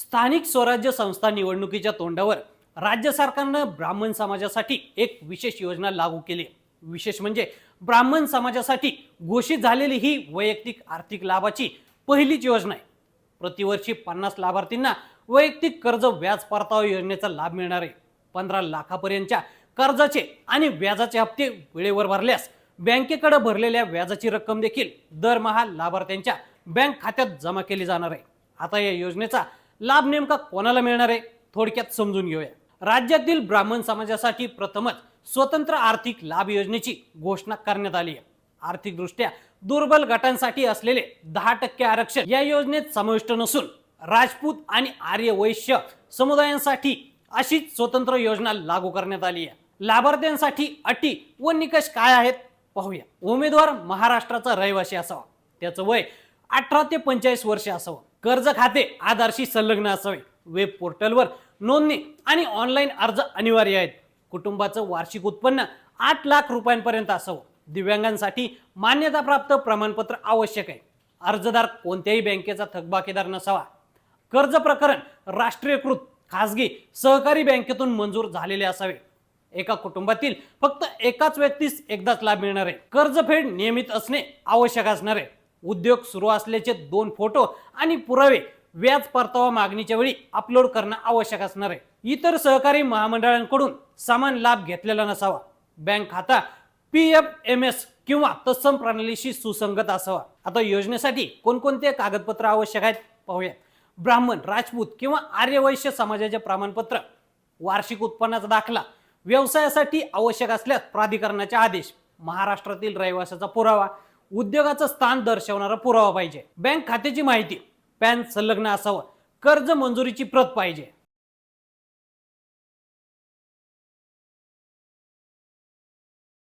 स्थानिक स्वराज्य संस्था निवडणुकीच्या तोंडावर राज्य सरकारनं ब्राह्मण समाजासाठी एक विशेष योजना लागू केली. विशेष म्हणजे ब्राह्मण समाजासाठी घोषित झालेली ही वैयक्तिक आर्थिक लाभाची पहिलीच योजना आहे. प्रतिवर्षी पन्नास लाभार्थींना वैयक्तिक कर्ज व्याज परतावा योजनेचा लाभ मिळणार आहे. पंधरा लाखापर्यंतच्या कर्जाचे आणि व्याजाचे हप्ते वेळेवर भरल्यास बँकेकडे भरलेल्या व्याजाची रक्कम देखील दरमहा लाभार्थ्यांच्या बँक खात्यात जमा केली जाणार आहे. आता या योजनेचा लाभ नेमका कोणाला मिळणार आहे? थोडक्यात समजून घेऊया. राज्यातील ब्राह्मण समाजासाठी प्रथमच स्वतंत्र आर्थिक लाभ योजनेची घोषणा करण्यात आली आहे. आर्थिकदृष्ट्या दुर्बल गटांसाठी असलेले दहा टक्के आरक्षण या योजनेत समाविष्ट नसून राजपूत आणि आर्य वैश्य समुदायांसाठी अशीच स्वतंत्र योजना लागू करण्यात आली आहे. लाभार्थ्यांसाठी अटी व निकष काय आहेत? पाहूया. उमेदवार महाराष्ट्राचा रहिवासी असावा. त्याचं वय अठरा ते पंचेचाळीस वर्ष असावं. कर्ज खाते आधारशी संलग्न असावे. वेब पोर्टलवर नोंदणी आणि ऑनलाईन अर्ज अनिवार्य आहेत. कुटुंबाचं वार्षिक उत्पन्न आठ लाख रुपयांपर्यंत असावं. दिव्यांगांसाठी मान्यताप्राप्त प्रमाणपत्र आवश्यक आहे. अर्जदार कोणत्याही बँकेचा थकबाकीदार नसावा. कर्ज प्रकरण राष्ट्रीयकृत खासगी सहकारी बँकेतून मंजूर झालेले असावे. एका कुटुंबातील फक्त एकाच व्यक्तीस एकदाच लाभ मिळणार आहे. कर्जफेड नियमित असणे आवश्यक असणार आहे. उद्योग सुरू असल्याचे दोन फोटो आणि पुरावे व्याज परतावा मागणीच्या वेळी अपलोड करणं आवश्यक असणार आहे. इतर सहकारी महामंडळांकडून समान लाभ घेतलेला नसावा. बँक खाता पी एफ एम एस किंवा तत्सम प्रणालीशी सुसंगत असावा. आता योजनेसाठी कोणकोणते कागदपत्र आवश्यक आहेत? पाहूया ब्राह्मण राजपूत किंवा आर्यवैश्य समाजाचे प्रमाणपत्र वार्षिक उत्पन्नाचा दाखला व्यवसायासाठी आवश्यक असल्यास प्राधिकरणाचे आदेश महाराष्ट्रातील रहिवासाचा पुरावा उद्योगाचं स्थान दर्शवणारा पुरावा पाहिजे. बँक खात्याची माहिती पॅन संलग्न असावं कर्ज मंजुरीची प्रत पाहिजे.